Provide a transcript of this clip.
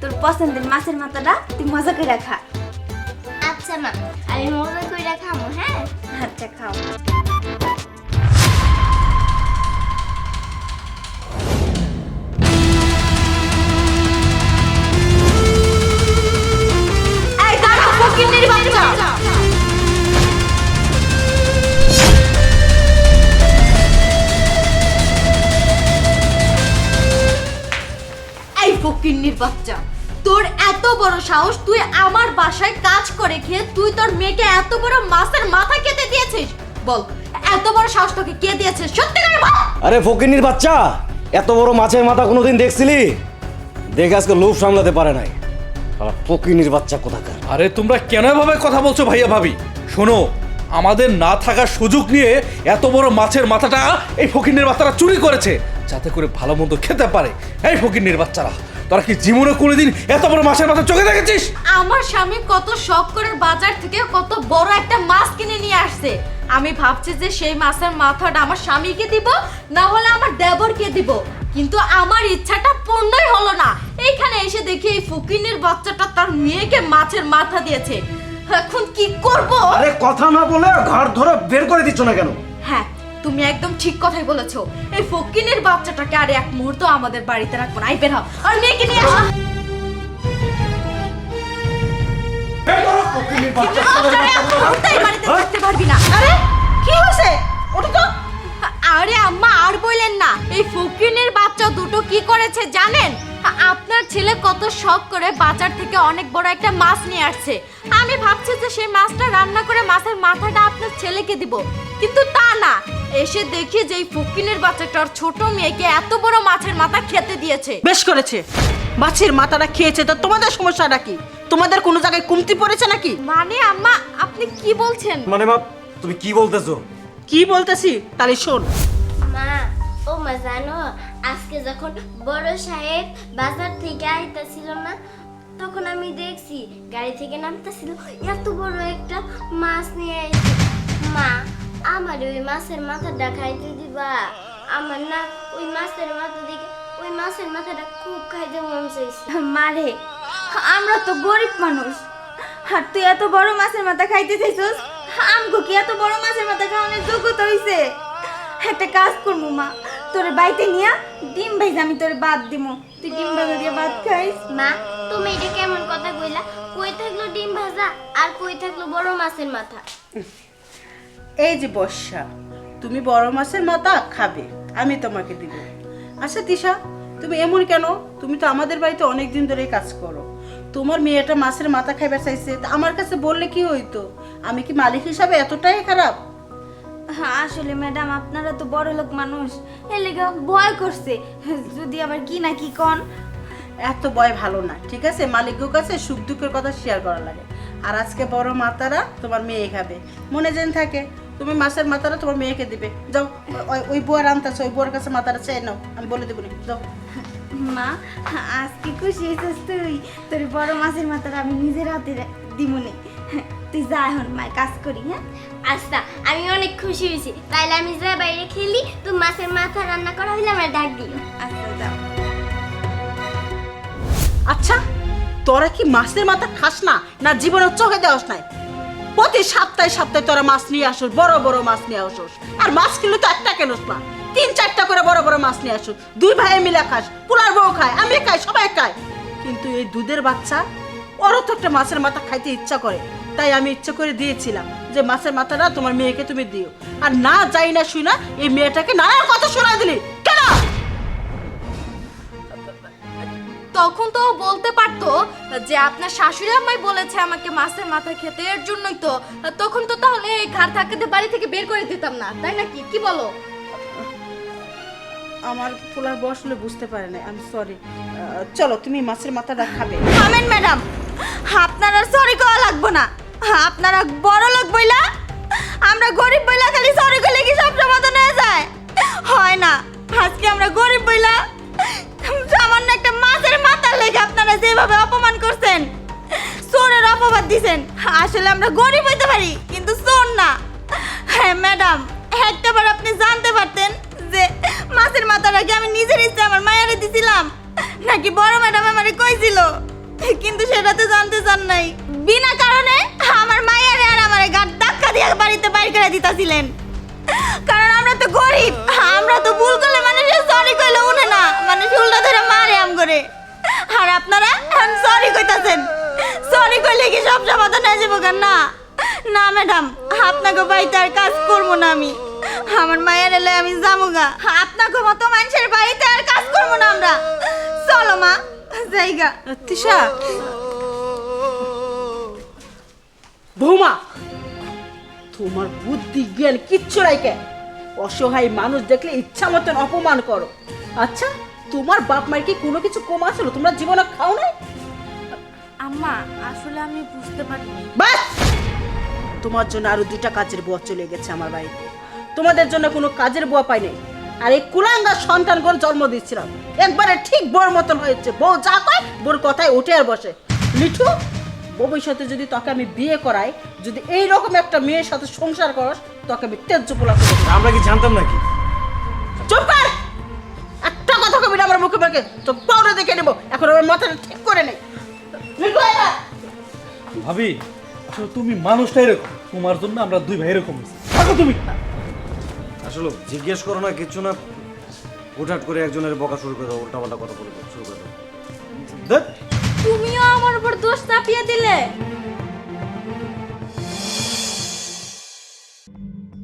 তোর পছন্দের মাছের মাথাটা তুই মজা করে খা। আচ্ছা মা। আমি মজা করে খামো হ্যাঁ? আচ্ছা খাও। বাচ্চা। তোর এত বড় সাহস তুই আমার বাসায় কাজ করে খেয়ে তুই তোর মেয়েকে এত বড় মাছের মাথা খেতে দিয়েছিস? বল এত বড় সাহস তোকে কে দিয়েছে? সত্যি করে বল! আরে ফকিনির বাচ্চা এত বড় মাছের মাথা কোনোদিন দেখছিলি? দেখে আজকে লোভ সামলাতে পারে নাই। ফকিনির বাচ্চা কোথাকার? আরে তোমরা কেন এভাবে কথা বলছো ভাইয়া ভাবি? শোনো আমাদের না থাকার সুযোগ নিয়ে এত বড় মাছের মাথাটা এই ফকিনের বাচ্চারা চুরি করেছে যাতে করে ভালো মন্দ খেতে পারে। এই ফকিনের বাচ্চারা। তোরা কি জীবনে কোনোদিন এত বড় মাছের মাথা চোখে দেখেছিস? আমার স্বামী কত শখ করে বাজার থেকে কত বড় একটা মাছ কিনে নিয়ে আসছে। আমি ভাবছি যে সেই মাছের মাথাটা আমার স্বামীকে দিব না হলে আমার দেবরকে দিব। কিন্তু আমার ইচ্ছাটা পূর্ণই হলো না। এইখানে এসে দেখি এই ফকিনের বাচ্চাটা তার মেয়েকে মাছের মাথা দিয়েছে। এখন কি করব? আরে কথা না বলে ঘর ধরে বের করে দিচ্ছ না কেন? হ্যাঁ তুমি একদম ঠিক কথাই বলেছ। এই ফকিনের বাচ্চাটাকে আর এক মুহূর্ত আমাদের বাড়িতে রাখব না। এই বের হও আর মেয়েকে নিয়ে আসো কোথায় বাড়িতে থাকতে পারবি না? আরে কি হয়েছে? ওটা তো। আরে আম্মা আর না। এই ফকিনের বাচ্চা দুটো কি করেছে জানেন? আপনার ছেলে কত শখ করে বাজার থেকে অনেক বড় একটা মাছ নিয়ে আসছে। আমি ভাবছি যে সেই মাছটা রান্না করে মাছের মাথাটা আপনার ছেলেকে দিব। কিন্তু তা না। এসে দেখি যে এই ফকিনের বাচ্চাটার ছোট মেয়েকে এত বড় মাছের মাথা খেতে দিয়েছে। বেশ করেছে। মাছের মাথাটা খেয়েছে তো তোমাদের সমস্যাটা কি? তোমাদের কোনো জায়গায় কমতি পড়েছে নাকি? মানে আম্মা আপনি কি বলছেন? মানে মা তুমি কি বলতেছো? কি বলতেছি? তাহলে শোন। মা ও মা জানো আজকে যখন বড় সাহেব বাজার থেকে আইতাছিল না তখন আমি দেখছি গাড়ি থেকে নামতেছিল এত বড় একটা মাছ নিয়ে আইছে। মা আমার ওই মাছের মাথাটা খাইতে দিবা আমার না ওই মাছের মাথা দেখে ওই মাছের মাথাটা খুব খাইতে মন চাইছে মারে আমরা তো গরিব মানুষ। আর তুই এত বড় মাছের মাথা খাইতে চাইছস? আমগো কি এত বড় মাছের মাথা খাওয়ানোর যোগ্যতা হইছে? একটা কাজ করব মা। তোর বাইতে নিয়া ডিম ভাইজ আমি তোর বাদ দিমু। তুই ডিম ভাজা দিয়ে ভাত খাইস? মা তুমি এটা কেমন কথা কইলা? কই থাকল ডিম ভাজা আর কই থাকল বড় মাছের মাথা? এই যে বর্ষা তুমি বড় মাছের মাথা খাবে আমি তোমাকে দিব। আচ্ছা তিশা তুমি এমন কেন? তুমি তো আমাদের বাড়িতে অনেক দিন ধরেই কাজ করো। তোমার মেয়েটা মাছের মাথা খাইবার চাইছে তা আমার কাছে বললে কি হইতো? আমি কি মালিক হিসাবে এতটাই খারাপ? হ্যাঁ আসলে ম্যাডাম আপনারা তো বড় লোক মানুষ। এর লেগে ভয় করছে যদি আবার কি না কি কন। এত ভয় ভালো না ঠিক আছে? মালিকের কাছে সুখ দুঃখের কথা শেয়ার করা লাগে। আর আজকে বড় মাতারা তোমার মেয়ে খাবে। মনে যেন থাকে। তুমি মাছের মাথাটা তোমার মেয়েকে দিবে। যাও ওই- বুয়ার আনতেছে ওই বুয়ার কাছে মাথাটা চেয়ে নাও আমি বলে দেবো নি, যাও। মা আজকে খুশি হয়েছিস তুই? তোর বড় মাছের মাথাটা আমি নিজের হাতে দিমুনি তুই যা এখন মায় কাজ করি হ্যাঁ? আচ্ছা আমি অনেক খুশি হয়েছি। তাইলে আমি যা বাইরে খেলি তো মাছের মাথা রান্না করা হইলে আমার ডাক দিও। আচ্ছা যাও। আচ্ছা তোরা কি মাছের মাথা খাস না না জীবনের চোখে দেওয়াস নাই? প্রতি সপ্তাহে সপ্তাহে তোরা মাছ নিয়ে আসোস, বড় বড় মাছ নিয়ে আসোস। আর মাছ কিলো তো একটা কেনস না। তিন চারটা করে বড় বড় মাছ নিয়ে আসোস। দুই ভাই মিলে খাস, পুলার বউ খায়, আমি খাই, সবাই খায়। কিন্তু এই দুধের বাচ্চা, ওরও তো একটা মাছের মাথা খাইতে ইচ্ছা করে। তাই আমি ইচ্ছা করে দিয়েছিলাম যে মাছের মাথাটা তোমার মেয়েকে তুমি দিও। আর না যাই না শুই না, এই মেয়েটাকে নানান কথা শোনা দিলি। তখন তো বলতে পারতো যে আপনার শাশুড়ি আম্মাই বলেছে আমাকে মাছের মাথা খেতে এর জন্যই তো। তখন তো তাহলে এই ঘর থাকতে বাড়ি থেকে বের করে দিতাম না তাই নাকি? কি বলো? আমার পোলার বয়স হলে বুঝতে পারে না আমি সরি চলো তুমি মাছের মাথাটা খাবে। থামেন ম্যাডাম। আপনারা সরি করা লাগবো না। আপনারা বড় লোক বইলা আমরা গরিব বইলা খালি সরি করলে কি সব সমাধান হয়ে যায়? হয় না। আজকে আমরা গরিব বইলা মাছের লেগে আপনারা যেভাবে অপমান করছেন সোরের অপবাদ দিছেন, আসলে আমরা গরিব হইতে পারি, কিন্তু সোর না। হ্যাঁ ম্যাডাম, একটাবার আপনি জানতে পারতেন যে মাছের মাথাটাকে আমি নিজের ইচ্ছে আমার মায়ারে দিছিলাম। নাকি বড় ম্যাডাম আমারে কইছিল? কিন্তু সেটা তো জানতে চান নাই। বিনা কারণে আমার মায়ের আর আমার গাট ধাক্কা দিয়ে বাড়িতে বাইর করে দিতাছিলেন। কারণ আমরা তো গরিব, আমরা ম্যাডাম আপনাকে বাড়িতে আর কাজ করব না আমি। আমার মায়ের এলে আমি যাব গা আপনাকে মতো মানুষের বাড়িতে আর কাজ করব না আমরা। চলো মা জায়গা তিশা। বৌমা তোমার বুদ্ধি জ্ঞান কিচ্ছু রাইকে অসহায় মানুষ দেখলে ইচ্ছা মতন অপমান করো। আচ্ছা তোমার বাপ মায়ের কি কোনো কিছু কম আসলো তোমরা জীবনে খাও নাই? আম্মা আসলে আমি বুঝতে পারিনি। বাস! তোমার জন্য আরও দুইটা কাজের বুয়া চলে গেছে আমার বাড়িতে তোমাদের জন্য কোনো কাজের বুয়া পাই নাই। আর এই কুলাঙ্গার সন্তান করে জন্ম দিচ্ছিলাম একবারে ঠিক বোর মতন হয়েছে। বউ যা কয় বোর কথায় উঠে আর বসে। লিঠু ভবিষ্যতে যদি তোকে আমি বিয়ে করাই যদি এই রকম একটা মেয়ের সাথে সংসার করস তোকে আমি তেজ্য পোলা করে আমরা কি জানতাম নাকি? চুপ কর! একটা কথা কবি না আমার মুখে মুখে। তো পাউডার দেখে নেব। এখন আমার মাথাটা ঠিক করে নেই ভাবি আসলে তুমি মানুষটা এরকম। তোমার জন্য আমরা দুই ভাই এরকম থাকো তুমি। আসলে জিজ্ঞেস করো না কিছু না। হুটহাট করে একজনের বকা শুরু করে দাও উল্টা পাল্টা কথা বলে শুরু করে দাও। তুমিও আমার উপর দোষ চাপিয়ে দিলে।